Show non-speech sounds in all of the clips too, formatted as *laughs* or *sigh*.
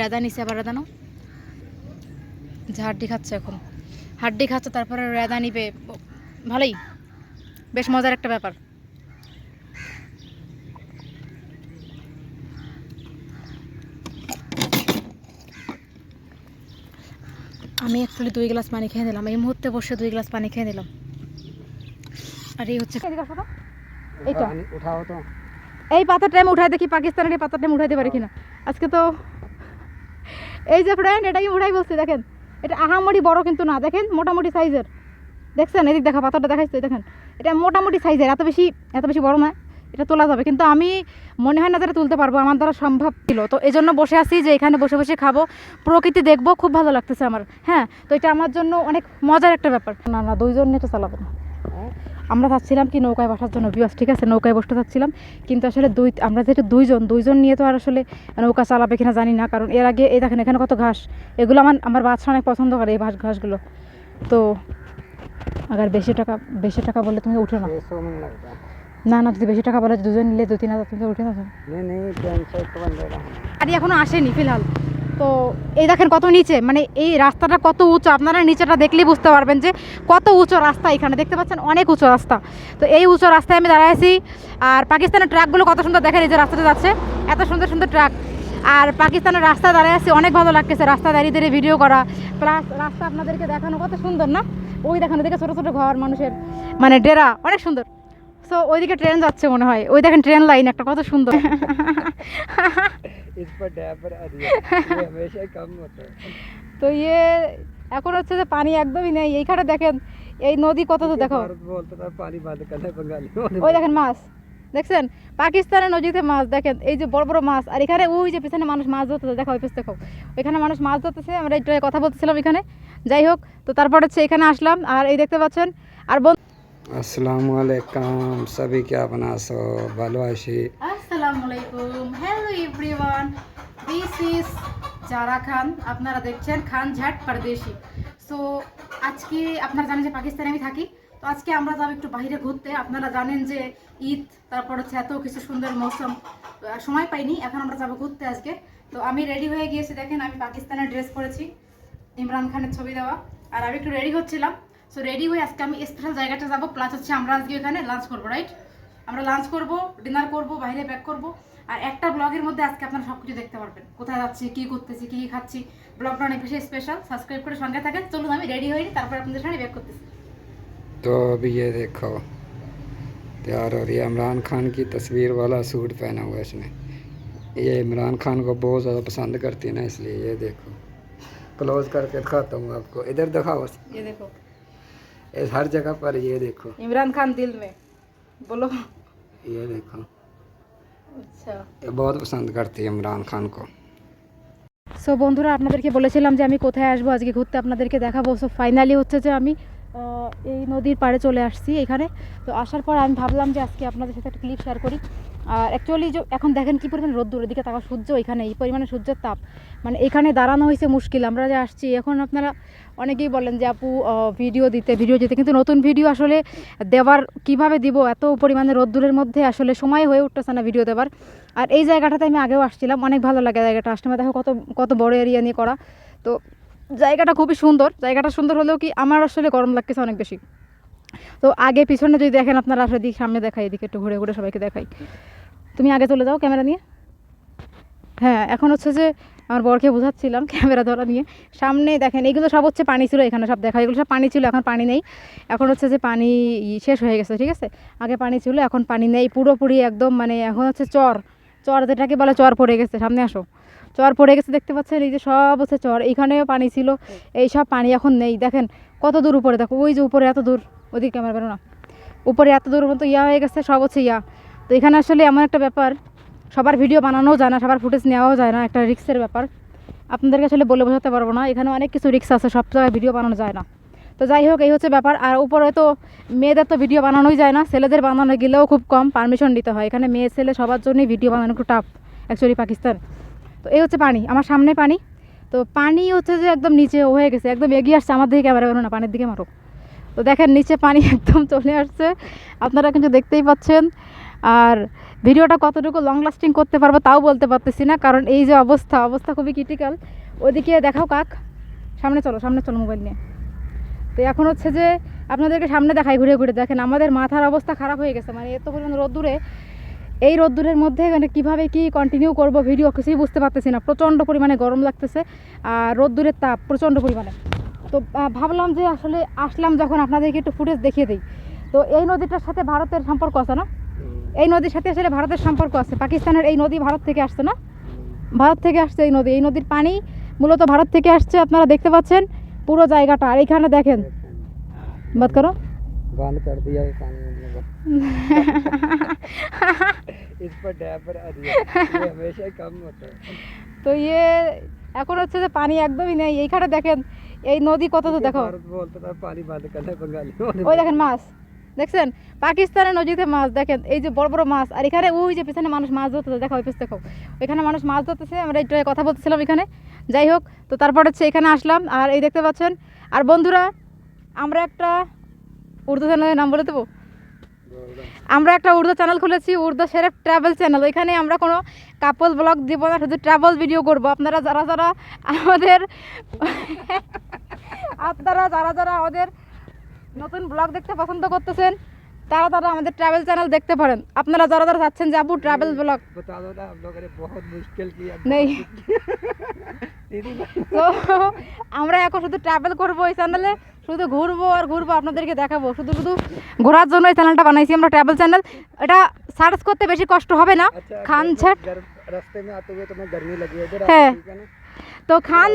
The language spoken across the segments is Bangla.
রেদা নিছে আবার রেদা নাও। যে হাড্ডি খাচ্ছে এখন। হাড্ডি খাচ্ছে তারপরে রেদা নিবে। ভালোই। বেশ মজার একটা ব্যাপার। আমি অ্যাকচুয়ালি দুই গ্লাস পানি খেয়ে নিলাম। এই মুহূর্তে বসে দুই গ্লাস পানি খেয়ে নিলাম। আর এই হচ্ছে এই পাতার টাইম উঠায় দেখি পাকিস্তানের এই পাতার টাইম উঠাইতে পারে কিনা। আজকে তো এই যে ফ্রেন্ড এটা কি উঠাই বলছি, দেখেন। এটা আহামরি বড় কিন্তু না, দেখেন, মোটামুটি সাইজের দেখছেন? এদিক দেখা, পাথরটা দেখাইছে দেখেন। এটা মোটামুটি সাইজের এত বেশি এত বেশি বড় না, এটা তোলা যাবে। কিন্তু আমি মনে হয় না যারা তুলতে পারব, আমার দ্বারা সম্ভব ছিল। তো এই জন্য বসে আছি যে এখানে বসে বসে খাব। প্রকৃতি দেখব, খুব ভালো লাগতেছে আমার। হ্যাঁ তো এটা আমার জন্য অনেক মজার একটা ব্যাপার। না না, দুইজন এটা চালাবো না। আমরা চাচ্ছিলাম কি নৌকায় বসার জন্য বিবাস ঠিক আছে? নৌকায় বসতে চাচ্ছিলাম। কিন্তু আসলে দুই আমরা যেহেতু দুইজন দুইজন নিয়ে তো আর আসলে নৌকা চালাবে কিনা জানি না। কারণ এর আগে এই দেখেন এখানে কত ঘাস। এগুলো আমার আমার বাচ্চা অনেক পছন্দ করে এই ঘাসগুলো। তো আগার বেশি টাকা বেশি টাকা বলে তুমি উঠো না। না না যদি বেশি টাকা বলে দুজন নিলে দু তিন হাজার তুমি উঠে না আর এখনও আসেনি ফিলহাল। তো এই দেখেন কত নিচে মানে এই রাস্তাটা কত উঁচু, আপনারা নিচেটা দেখলেই বুঝতে পারবেন যে কত উঁচু রাস্তা এখানে। দেখতে পাচ্ছেন অনেক উঁচু রাস্তা। তো এই উঁচু রাস্তায় আমি দাঁড়ায় আছি। আর পাকিস্তানের ট্রাকগুলো কত সুন্দর দেখেন, এই যে রাস্তাটা যাচ্ছে, এত সুন্দর সুন্দর ট্রাক। আর পাকিস্তানের রাস্তা দাঁড়ায় আছি, অনেক ভালো লাগতেছে রাস্তা দাঁড়িয়ে দাঁড়িয়ে ভিডিও করা। প্লাস রাস্তা আপনাদেরকে দেখানো কত সুন্দর না? ওই দেখানো দেখে ছোটো ছোটো ঘর, মানুষের মানে ডেরা, অনেক সুন্দর। সো ওইদিকে ট্রেন যাচ্ছে মনে হয়। ওই দেখেন ট্রেন লাইন একটা, কত সুন্দর। *laughs* इस पर डैपर ये हमेशा ही कम होता है *laughs* তো ইয়ে এখন হচ্ছে যে পানি একদমই নেই এইখানে দেখেন এই নদী কত তো দেখো भारत बोलता था पानी बंद करना है बंगाली ওই দেখেন মাছ দেখছেন পাকিস্তানের নদীতে মাছ দেখেন এই যে বড় বড় মাছ আর এখানে ওই যে পিছনে মানুষ মাছ ধরতেছে দেখো ওই পিছ দেখো ওইখানে মানুষ মাছ ধরতেছে আমরা একটু কথা বলতেছিলাম এখানে যাই হোক তো তারপর হচ্ছে এখানে আসলাম আর এই দেখতে পাচ্ছেন আর বন্ধু আসসালামু আলাইকুম সবাই কেমন আছো ভালো আছি আসসালামু আলাইকুম hello everyone this is Zara Khan আপনারা দেখছেন খান ঝাট পরদেশী সো আজকে আপনারা জানেন যে পাকিস্তানে আমি থাকি তো আজকে আমরা যাব একটু বাইরে ঘুরতে আপনারা জানেন যে ঈদ তারপর হচ্ছে এত কিছু সুন্দর মৌসুম। সময় পাইনি, এখন আমরা যাব ঘুরতে আজকে। তো আমি রেডি হয়ে গিয়েছি, দেখেন আমি পাকিস্তানের ড্রেস পরেছি। ইমরান খানের ছবি দেওয়া। আর আমি একটু রেডি হচ্ছিলাম। সো রেডি হয়ে আজকে আমি স্পেশাল জায়গাটা যাবো প্লাস হচ্ছে আমরা আজকে ওখানে লাঞ্চ করবো রাইট আমরা লাঞ্চ করব ডিনার করব বাইরে ব্যাক করব আর একটা ব্লগের মধ্যে আজকে আপনারা সব কিছু দেখতে পারবেন কোথায় যাচ্ছি কী করতেছি কী কী খাচ্ছি ব্লগটা অনেক বেশি স্পেশাল সাবস্ক্রাইব করে সঙ্গে থাকেন চলুন আমি রেডি হইনি তারপর আপনাদের সামনে ব্যাক করতেছি तो अभी ये देखो तैयार हो रही है इमरान खान की तस्वीर वाला सूट पहना हुआ है इसने ये इमरान खान को बहुत ज़्यादा पसंद करती है ना इसलिए ये देखो क्लोज करके दिखाता हूँ आपको इधर दिखाओ ये देखो इस हर जगह पर ये देखो इमरान खान दिल में बोलो ये देखो আচ্ছা ये बहुत पसंद करती है इमरान खान को সো বন্ধুরা আপনাদেরকে বলেছিলাম যে আমি কোথায় আসবো আজকে ঘুরতে আপনাদেরকে দেখাবো সো ফাইনালি হচ্ছে যে আমি আহ, এই নদীর পাড়ে চলে আসছি এখানে তো আসার পর আমি ভাবলাম যে আজকে আপনাদের সাথে একটা ক্লিপ শেয়ার করি আর অ্যাকচুয়ালি যে এখন দেখেন কী পরিমাণে রোদ্দুর, এদিকে তাকা সূর্য এখানে, এই পরিমাণে সূর্যের তাপ। মানে এখানে দাঁড়ানো হয়েছে মুশকিল, আমরা যে আসছি, এখন আপনারা অনেকেই বলেন যে, আপু ভিডিও দিতে ভিডিও দিতে। কিন্তু নতুন ভিডিও আসলে দেওয়ার কীভাবে দিব? এত পরিমাণে রোদ্দুরের মধ্যে আসলে সময় হয়ে উঠতেছে না ভিডিও দেওয়ার আর এই জায়গাটাতে আমি আগেও আসছিলাম, অনেক ভালো লাগে জায়গাটা। আসলে দেখো কত কত বড় এরিয়া নিয়ে করা। তো জায়গাটা খুবই সুন্দর। জায়গাটা সুন্দর হলেও কি আমার আসলে গরম লাগতেছে অনেক বেশি। তো আগে পিছনে যদি দেখেন আপনারা, আসলে দিক সামনে দেখাই, এদিকে একটু ঘুরে ঘুরে সবাইকে দেখাই। তুমি আগে চলে যাও ক্যামেরা নিয়ে। হ্যাঁ এখন হচ্ছে যে আমার বরকে বোঝাচ্ছিলাম *laughs* ক্যামেরা ধরা নিয়ে। সামনে দেখেন এইগুলো সব হচ্ছে পানি ছিল এখানে, সব দেখা এগুলো সব পানি ছিল, এখন পানি নেই। এখন হচ্ছে যে পানি শেষ হয়ে গেছে, ঠিক আছে? আগে পানি ছিল, এখন পানি নেই, পুরোপুরি একদম মানে এখন হচ্ছে চর। চর যেটাকে বলে চর পড়ে গেছে, সামনে আসো। চর পড়ে গেছে, দেখতে পাচ্ছেন? এই যে সব হচ্ছে চর, এইখানেও পানি ছিল। এই সব পানি এখন নেই। দেখেন, কত দূর উপরে, দেখো, ওই যে উপরে, এত দূর। ওদিকে ক্যামেরা বেরো না। উপরে এত দূর মতো ইয়া হয়ে গেছে, সব হচ্ছে ইয়া। তো এখানে আসলে এমন একটা ব্যাপার, সবার ভিডিও বানানোও যায় না, সবার ফুটেজ নেওয়াও যায় না, একটা রিক্সের ব্যাপার। আপনাদেরকে আসলে বলে বোঝাতে পারব না, এখানে অনেক কিছু রিক্স আছে, সব জায়গায় ভিডিও বানানো যায় না। তো যাই হোক, এই হচ্ছে ব্যাপার, আর উপরে তো মেয়েদের তো ভিডিও বানানোই যায় না, ছেলেদের বানানো গেলেও খুব কম পারমিশন নিতে হয়। এখানে মেয়ে, ছেলে সবার জন্যই ভিডিও বানানো একটু টাফ অ্যাকচুয়ালি পাকিস্তান। তো এই হচ্ছে পানি, আমার সামনে পানি। তো পানি হচ্ছে যে একদম নিচে হয়ে গেছে, একদম এগিয়ে আসছে, আমার দিকে ক্যামেরা বেরো না, পানির দিকে মারো। তো দেখেন, নিচে পানি *laughs* একদম চলে আসছে। আপনারা কিন্তু দেখতেই পাচ্ছেন। আর ভিডিওটা কতটুকু লং লাস্টিং করতে পারব তাও বলতে পারতেছি না, কারণ এই যে অবস্থা অবস্থা খুবই ক্রিটিক্যাল ওইদিকে দেখাও কাক। সামনে চলো সামনে চলো মোবাইল নিয়ে। তো এখন হচ্ছে যে আপনাদেরকে সামনে দেখাই, ঘুরে ঘুরে। দেখেন, আমাদের মাথার অবস্থা খারাপ হয়ে গেছে। মানে এত পরিমাণ রোদ্দুরে। এই রোদ্দুরের মধ্যে মানে কীভাবে কি কন্টিনিউ করব ভিডিও কিছুই বুঝতে পারতেছি না। প্রচণ্ড পরিমাণে গরম লাগতেছে। আর রোদ্দুরের তাপ প্রচণ্ড পরিমাণে। তো আহ, ভাবলাম যে আসলে আসলাম যখন আপনাদেরকে একটু ফুটেজ দেখিয়ে দিই তো এই নদীটার সাথে ভারতের সম্পর্ক আছে না এই নদীর সাথে আসলে ভারতের সম্পর্ক আছে পাকিস্তানের এই নদী ভারত থেকে আসছে না ভারত থেকে আসছে এই নদী এই নদীর পানি মূলত ভারত থেকে আসছে আপনারা দেখতে পাচ্ছেন পুরো জায়গাটা আর এইখানে দেখেন বাদ করো *laughs* बंद कर दिया ये पानी मतलब *laughs* इस पर डैपर आ दिया ये हमेशा ही कम होता है তো ইয়ে এখন হচ্ছে যে পানি একদমই নেই এইখানে দেখেন এই নদী কত তো দেখো ওই দেখেন মাছ দেখছেন? পাকিস্তানের নদীতে মাছ দেখেন এই যে বড় বড় মাছ আর এখানে ওই যে পিছনে মানুষ মাছ ধরতে দেখো ওই পেছনে দেখো। এখানে মানুষ মাছ ধরতেছে আমরা একটু কথা বলতেছিলাম এখানে। যাই হোক তো তারপর হচ্ছে এখানে আসলাম আর এই দেখতে পাচ্ছেন আর বন্ধুরা আমরা একটা উর্দু চ্যানেলের নাম বলে দেবো? আমরা একটা উর্দু চ্যানেল খুলেছি উর্দু শেরেফ ট্রাভেল চ্যানেল ওইখানে আমরা কোনো কাপল ব্লগ দিব না শুধু ট্রাভেল ভিডিও করব। আপনারা যারা যারা আমাদের আপনারা যারা যারা আমাদের নতুন ব্লগ দেখতে পছন্দ করতেছেন তারা তারা আমাদের ট্রাভেল চ্যানেল দেখতে পারেন। আপনারা যারা যারা চাচ্ছেন যাব ট্রাভেল ব্লগ নেই। তো আমরা এখন শুধু ট্রাভেল করব এই চ্যানেলে শুধু ঘুরবো আর ঘুরবো আপনাদেরকে দেখাবো শুধু শুধু ঘোরার জন্য এই চ্যানেলটা বানাইছি আমরা ট্রাভেল চ্যানেল এটা সার্চ করতে বেশি কষ্ট হবে না খান ছাট হ্যাঁ। তো খান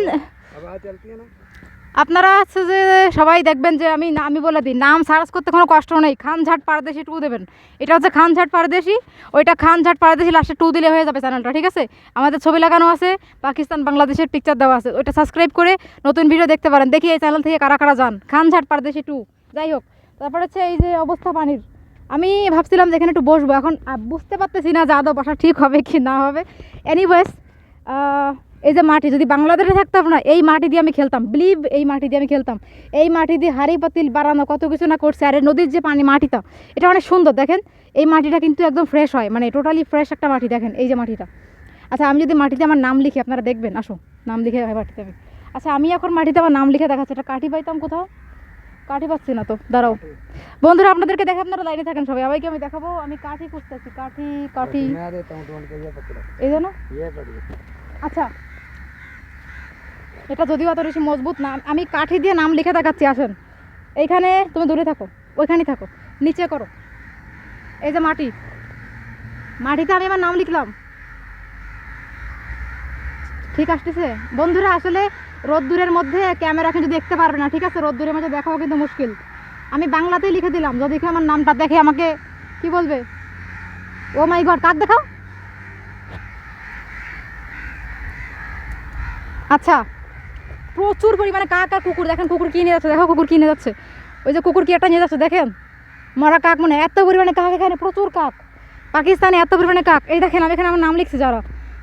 আপনারা হচ্ছে যে সবাই দেখবেন যে আমি আমি বলে দিই, নাম সার্চ করতে কোনো কষ্ট নেই। খানঝাট পারদেশি টু দেবেন। এটা হচ্ছে খানঝাট পারদেশি, ওইটা খানঝাট পারদেশি লাস্টে টু দিলে হয়ে যাবে চ্যানেলটা, ঠিক আছে? আমাদের ছবি লাগানো আছে, পাকিস্তান বাংলাদেশের পিকচার দেওয়া আছে। ওইটা সাবস্ক্রাইব করে নতুন ভিডিও দেখতে পারেন। দেখি এই চ্যানেল থেকে কারা কারা যান। খানঝাট পারদেশি টু। যাই হোক, তারপর হচ্ছে এই যে অবস্থা পানির। আমি ভাবছিলাম যে এখানে একটু বসবো। এখন বুঝতে পারতেছি না যা আদৌ বসা ঠিক হবে কি না হবে। এনিওয়েজ এই যে মাটি যদি বাংলাদেশে থাকতাম না এই মাটি দিয়ে আমি খেলতাম। বিলিভ এই মাটি দিয়ে আমি খেলতাম। এই মাটি দিয়ে হাড়ি পাতিল বাড়ানো কত কিছু না করছে আর নদীর যে পানি মাটিটা এটা অনেক সুন্দর দেখেন? এই মাটিটা কিন্তু একদম ফ্রেশ হয় মানে টোটালি ফ্রেশ একটা মাটি দেখেন এই যে মাটিটা। আচ্ছা আমি যদি মাটিতে আমার নাম লিখি আপনারা দেখবেন আসো নাম লিখে মাটিতে আমি। আচ্ছা আমি এখন মাটিতে আমার নাম লিখে দেখাচ্ছি এটা কাঠি পাইতাম কোথাও? কাঠি পাচ্ছি না তো দাঁড়াও। বন্ধুরা আপনাদেরকে দেখে আপনারা লাইনে থাকেন সবাই সবাইকে আমি দেখাবো আমি কাঠি খুঁজতেছি কাঠি কাঠি। এই জন্য আচ্ছা এটা যদিও অত বেশি মজবুত না, আমি কাঠি দিয়ে নাম লিখে দেখাচ্ছি, আসেন। এইখানে তুমি দূরে থাকো, ওইখানেই থাকো, নিচে করো। এই যে মাটি, মাটিতে আমি আমার নাম লিখলাম। ঠিক আসতেছে? বন্ধুরা, আসলে রোদ্দুরের মধ্যে ক্যামেরা কিন্তু দেখতে পারবে না, ঠিক আছে, রোদ্দুরের মধ্যে দেখাও কিন্তু মুশকিল। আমি বাংলাতেই লিখে দিলাম, যদি কেউ আমার নামটা দেখে আমাকে কি বলবে? ও মাই গড কাক দেখাও? আচ্ছা প্রচুর পরিমাণে কাক আর কুকুর দেখেন, কুকুর কি নিয়ে যাচ্ছে? দেখো কুকুর কিনে যাচ্ছে। ওই যে কুকুর কি একটা নিয়ে যাচ্ছে, দেখেন? মরা কাক মানে এত পরিমাণে কাক এখানে, প্রচুর কাক। পাকিস্তানে এত পরিমাণে কাক। এই দেখেন, আমি এখানে আমার নাম লিখছি, যারা।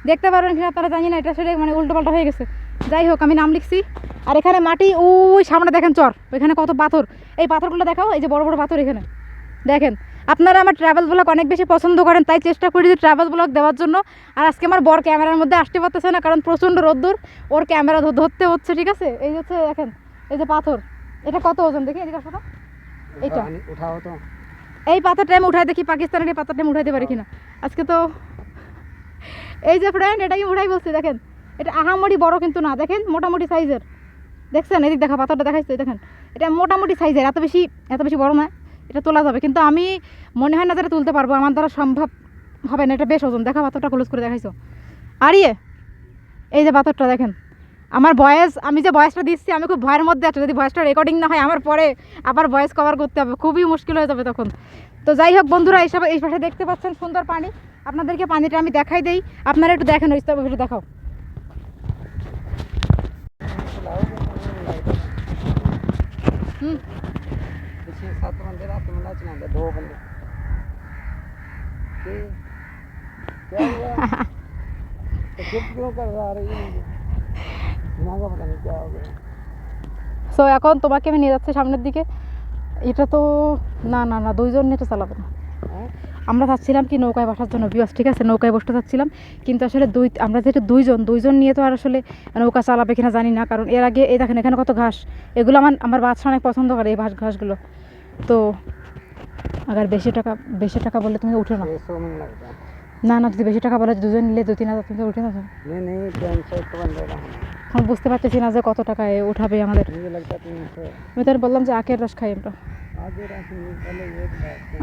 দেখতে পারবেন কিনা তারা জানি না, এটা সেটা মানে উল্টো পাল্টা হয়ে গেছে। যাই হোক, আমি নাম লিখছি। আর এখানে মাটি, ওই সামনে দেখেন চর। ওইখানে কত পাথর। এই পাথরগুলো দেখাও, এই যে বড় বড় পাথর এখানে। দেখেন আপনারা আমার ট্রাভেল ব্লগ অনেক বেশি পছন্দ করেন তাই চেষ্টা করি যে ট্রাভেল ব্লগ দেওয়ার জন্য। আর আজকে আমার বর ক্যামেরার মধ্যে আসতে পারতেছে না কারণ প্রচণ্ড রোদ্দুর। ওর ক্যামেরা ধরতে হচ্ছে ঠিক আছে? এই হচ্ছে দেখেন এই যে পাথর। এটা কত ওজন? দেখি এদিকে আসো মানে তো। এই পাথরটা আমি উঠাই দেখি পাকিস্তানের এই পাথরটা আমি উঠাইতে পারি কিনা। আজকে তো এই যে ফ্রেন্ড এটা কি উঠাই বলছি দেখেন। এটা আহামরি বড় কিন্তু না দেখেন মোটামুটি সাইজের দেখছেন? এদিক দেখা পাথরটা দেখাইছে দেখেন। এটা মোটামুটি সাইজের এত বেশি এত বেশি বড় না এটা তোলা যাবে। কিন্তু আমি মনে হয় না যে এটা তুলতে পারব। আমার দ্বারা সম্ভব হবে না। এটা বেশ ওজন। দেখা পাথরটা ক্লোজ করে দেখাইছো। আর ইয়ে এই যে পাথরটা দেখেন। আমার বয়স, আমি যে বয়সটা দিচ্ছি, আমি খুব ভয়ের মধ্যে আছি। যদি ভয়েসটা রেকর্ডিং না হয়, আমার পরে আবার ভয়েস কভার করতে হবে। খুবই মুশকিল হয়ে যাবে তখন। তো যাই হোক বন্ধুরা এইসব এই পাশে দেখতে পাচ্ছেন সুন্দর পানি। আপনাদেরকে পানিটা আমি দেখাই দেই। আপনারা একটু দেখেন, ওই একটু দেখাও। হুম। 6 7 ਬੰਦੇ ਰਾਤ ਨੂੰ ਚਲਾਉਂਦੇ ਦੋ ਬੰਦੇ ਕੀ ਹੋਇਆ ਕਿਉਂ ਰਹੀ ਹੈ ਪਤਾ ਨਹੀਂ ਹੋ ਗਿਆ সো এখন তোমাকে আমি নিয়ে যাচ্ছি সামনের দিকে। এটা তো না না না দুইজন নিয়ে তো চালাবে না। আমরা চাচ্ছিলাম কি নৌকায় বসার জন্য বিয়স ঠিক আছে? নৌকায় বসতে চাচ্ছিলাম। কিন্তু আসলে দুই আমরা যেহেতু দুইজন দুইজন নিয়ে তো আর আসলে নৌকা চালাবে কিনা জানি না। কারণ এর আগে এই দেখেন এখানে কত ঘাস। এগুলো আমার আমার বাচ্চা অনেক পছন্দ করে এই ঘাস ঘাসগুলো। তো আগার বেশি টাকা বেশি টাকা বললে তুমি উঠে না। না না যদি বেশি টাকা বলে দুজন নিলে দু তিন হাজার তুমি উঠে না এখন বুঝতে পারতেছি না যে কত টাকা উঠাবে আমাদের। আমি তার বললাম যে আখের রস খাই আমরা।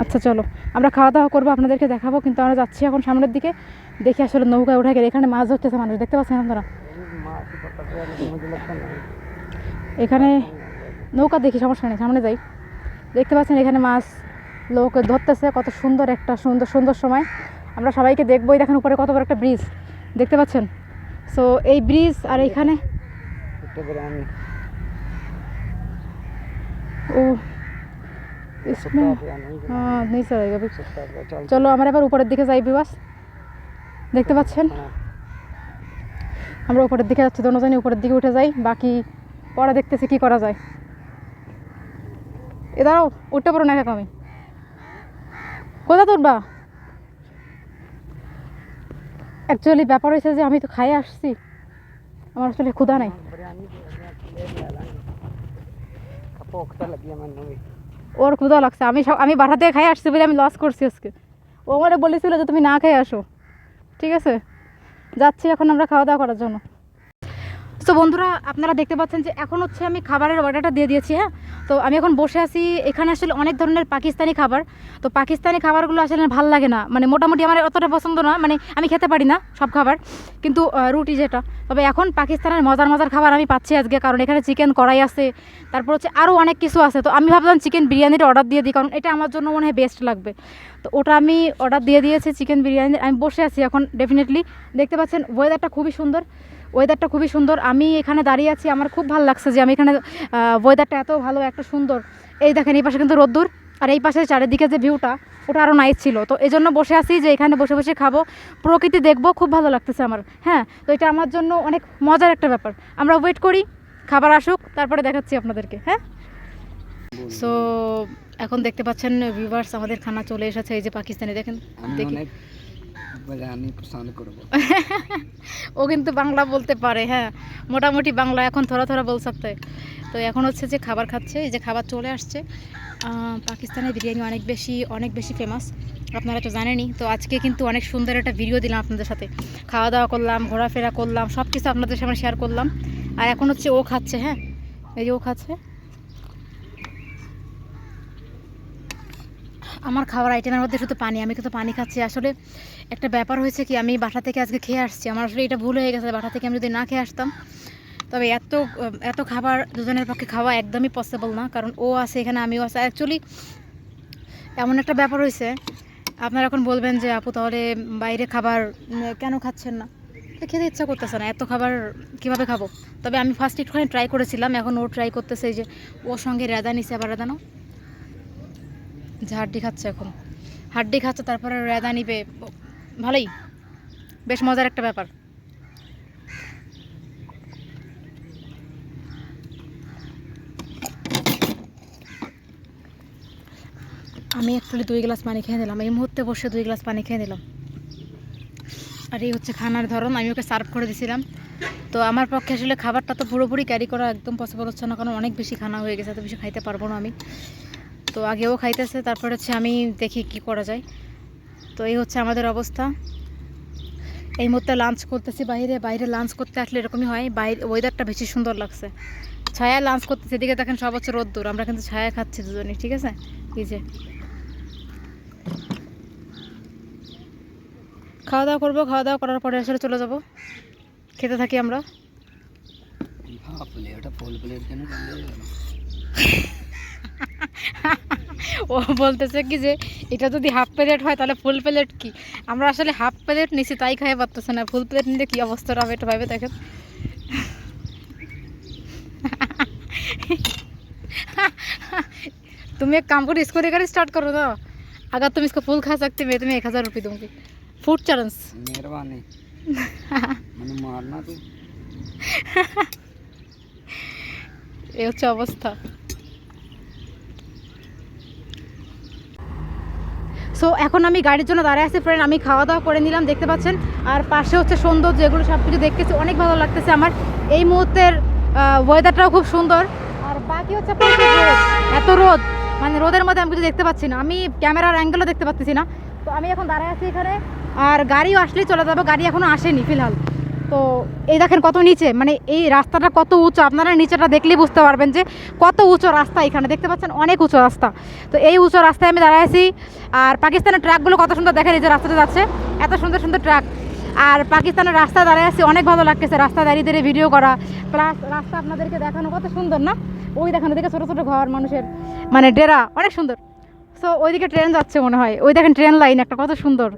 আচ্ছা চলো। আমরা খাওয়া দাওয়া করব আপনাদেরকে দেখাবো কিন্তু আমরা যাচ্ছি এখন সামনের দিকে। দেখি আসলে নৌকায় উঠে গেলে এখানে মাছ ধরতেছে মানুষ দেখতে পাচ্ছেন আপনারা? এখানে নৌকা দেখি সমস্যা নেই সামনে যাই। দেখতে পাচ্ছেন এখানে মাছ লোক ধরতেছে, কত সুন্দর একটা সুন্দর সুন্দর সময়। আমরা সবাইকে দেখবোই দেখেন উপরে কত বড় একটা ব্রিজ। দেখতে পাচ্ছেন? সো এই ব্রিজ আর এইখানে ও হ্যাঁ, চলো আমরা এবার উপরের দিকে যাই বিবাস দেখতে পাচ্ছেন? আমরা উপরের দিকে যাচ্ছি দনোজনই উপরের দিকে উঠে যাই। বাকি পরে দেখতেছি কি করা যায়। এ দাঁড়াও, উঠতে পারো না কাকা আমি। কোথা তুলবা অ্যাকচুয়ালি ব্যাপার হয়েছে যে আমি তো খাই আসছি। আমার আসলে ক্ষুধা নাই। ওর ক্ষুধা লাগছে। আমি সব আমি বাসা থেকে খাই আসছি বলে আমি লস করছি আজকে। ও আমার বলেছিল যে তুমি না খেয়ে আসো। ঠিক আছে? যাচ্ছি এখন আমরা খাওয়া দাওয়া করার জন্য। তো বন্ধুরা, আপনারা দেখতে পাচ্ছেন যে এখন হচ্ছে আমি খাবারের অর্ডারটা দিয়ে দিয়েছি হ্যাঁ? তো আমি এখন বসে আছি, এখানে আসলে অনেক ধরনের পাকিস্তানি খাবার। তো পাকিস্তানি খাবারগুলো আসলে ভালো লাগে না। মানে মোটামুটি আমার অতটা পছন্দ না মানে আমি খেতে পারি না সব খাবার, কিন্তু রুটি যেটা। তবে এখন পাকিস্তানের মজার মজার খাবার আমি পাচ্ছি আজকে, কারণ এখানে চিকেন কড়াই আছে, তারপর হচ্ছে আরও অনেক কিছু আছে। তো আমি ভাবলাম চিকেন বিরিয়ানির অর্ডার দিয়ে দিই, কারণ এটা আমার জন্য মনে হয় বেস্ট লাগবে। তো ওটা আমি অর্ডার দিয়ে দিয়েছি, চিকেন বিরিয়ানি। আমি বসে আছি এখন ডেফিনেটলি দেখতে পাচ্ছেন ওয়েদারটা খুবই সুন্দর। ওয়েদারটা খুবই সুন্দর। আমি এখানে দাঁড়িয়ে আছি আমার খুব ভালো লাগছে যে আমি এখানে ওয়েদারটা এত ভালো এত সুন্দর। এই দেখেন এই পাশে কিন্তু রোদ্দুর আর এই পাশে চারিদিকে যে ভিউটা ওটা আরও নাইস ছিল। তো এই জন্য বসে আছি যে এখানে বসে বসে খাব। প্রকৃতি দেখব খুব ভালো লাগতেছে আমার। হ্যাঁ তো এটা আমার জন্য অনেক মজার একটা ব্যাপার। আমরা ওয়েট করি খাবার আসুক তারপরে দেখাচ্ছি আপনাদেরকে। হ্যাঁ? সো এখন দেখতে পাচ্ছেন ভিউয়ার্স আমাদের খানা চলে এসেছে এই যে পাকিস্তানি দেখেন দেখি। ও কিন্তু বাংলা বলতে পারে হ্যাঁ। মোটামুটি বাংলা এখন থোড়া থোড়া বল সকতে তো এখন হচ্ছে যে খাবার খাচ্ছে, এই যে খাবার চলে আসছে। পাকিস্তানের বিরিয়ানি অনেক বেশি অনেক বেশি ফেমাস আপনারা তো জানেনই। তো আজকে কিন্তু অনেক সুন্দর একটা ভিডিও দিলাম আপনাদের সাথে। খাওয়া দাওয়া করলাম, ঘোরাফেরা করলাম সব কিছু আপনাদের সামনে শেয়ার করলাম। আর এখন হচ্ছে ও খাচ্ছে হ্যাঁ। এই যে ও খাচ্ছে। আমার খাওয়ার আইটেমের মধ্যে শুধু পানি, আমি কিন্তু পানি খাচ্ছি। আসলে একটা ব্যাপার হয়েছে কি, আমি বাসা থেকে আজকে খেয়ে আসছি। আমার আসলে এটা ভুল হয়ে গেছে, বাসা থেকে আমি যদি না খেয়ে আসতাম। তবে এত এত খাবার দুজনের পক্ষে খাওয়া একদমই পসিবল না, কারণ ও আছে এখানে, আমিও আছে। অ্যাকচুয়ালি এমন একটা ব্যাপার হয়েছে, আপনারা এখন বলবেন যে, আপু, তাহলে বাইরে খাবার কেন খাচ্ছেন না? খেতে ইচ্ছা করতেছে না, এত খাবার কীভাবে খাব? তবে আমি ফার্স্ট একটুখানি ট্রাই করেছিলাম, এখন ও ট্রাই করতেছে যে, ওর সঙ্গে রেদা নিছে, আবার রেদানো যে হাড্ডি খাচ্ছে এখন। হাড্ডি খাচ্ছে, তারপরে রেদা নিবে। ভালোই। বেশ মজার একটা ব্যাপার। আমি অ্যাকচুয়ালি দুই গ্লাস পানি খেয়ে নিলাম। এই মুহূর্তে বসে দুই গ্লাস পানি খেয়ে নিলাম। আর এই হচ্ছে খানার ধরন। আমি ওকে সার্ভ করে দিয়েছিলাম তো আমার পক্ষে আসলে খাবারটা তো পুরোপুরি ক্যারি করা একদম পসিবল হচ্ছে না, কারণ অনেক বেশি খানা হয়ে গেছে, এত বেশি খাইতে পারব না আমি। তো আগেও খাইতেছে, তারপরে হচ্ছে আমি দেখি কি করা যায়। তো এই হচ্ছে আমাদের অবস্থা। এই মুহূর্তে লাঞ্চ করতেছি বাইরে বাইরে লাঞ্চ করতে আসলে এরকমই হয়। বাইরে ওয়েদারটা বেশি সুন্দর লাগছে। ছায়া লাঞ্চ করতেছি, এদিকে দেখেন সব হচ্ছে রোদ্দুর। আমরা কিন্তু ছায়া খাচ্ছি দুজনে, ঠিক আছে? এই যে। খাওয়া দাওয়া করব খাওয়া দাওয়া করার পরে আসলে চলে যাব। খেতে থাকি আমরা। ও বলতেছে কি যে এটা যদি হাফ প্লেট হয় তাহলে ফুল প্লেট কি? আমরা আসলে হাফ প্লেট নিছি তাই খাই পারতেছে না। ফুল প্লেট নিলে কী অবস্থাটা হবে এটা ভাবে দেখেন। তুমি এক কাম করো इसको স্টার্ট করো তো ना তুমি ফুল इसको फुल মেয়ে তুমি এক হাজার রুপি हज़ार ফুড दूंगी फूड चैलेंज मेहरबानी মারনা তুই। এই হচ্ছে অবস্থা। সো এখন আমি গাড়ির জন্য দাঁড়িয়ে আছি ফ্রেন্ড আমি খাওয়া দাওয়া করে নিলাম, দেখতে পাচ্ছেন? আর পাশে হচ্ছে সৌন্দর্য, এগুলো সব কিছু দেখতেছি, অনেক ভালো লাগতেছে আমার। এই মুহূর্তের ওয়েদারটাও খুব সুন্দর। আর বাকি হচ্ছে এত রোদ মানে রোদের মধ্যে আমি কিছু দেখতে পাচ্ছি না। আমি ক্যামেরার অ্যাঙ্গেলও দেখতে পাচ্ছি না। তো আমি এখন দাঁড়ায় আছি এখানে, আর গাড়িও আসলেই চলে যাব, গাড়ি এখনও আসেনি, ফিলহাল। তো এই দেখেন কত নিচে মানে এই রাস্তাটা কত উঁচু, আপনারা নিচেটা দেখলেই বুঝতে পারবেন যে কত উঁচু রাস্তা এখানে। দেখতে পাচ্ছেন অনেক উঁচু রাস্তা। তো এই উঁচু রাস্তায় আমি দাঁড়ায় আছি। আর পাকিস্তানের ট্রাকগুলো কত সুন্দর দেখেন এই যে রাস্তাটা যাচ্ছে। এত সুন্দর সুন্দর ট্রাক। আর পাকিস্তানের রাস্তা দাঁড়ায় আছি, অনেক ভালো লাগতেছে রাস্তা দাঁড়িয়ে দাঁড়িয়ে ভিডিও করা। প্লাস রাস্তা আপনাদেরকে দেখানো কত সুন্দর না? ওই দেখানো দেখে ছোটো ছোটো ঘর, মানুষের মানে ডেরা, অনেক সুন্দর। সো ওইদিকে ট্রেন যাচ্ছে মনে হয়। ওই দেখেন ট্রেন লাইন একটা, কত সুন্দর।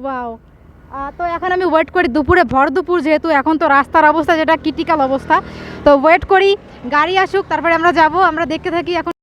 ওয়াও তো এখন আমি ওয়েট করি দুপুরে, ভর দুপুর যেহেতু, এখন তো রাস্তার অবস্থা যেটা ক্রিটিক্যাল অবস্থা। তো ওয়েট করি, গাড়ি আসুক, তারপরে আমরা যাব, আমরা দেখতে থাকি, এখন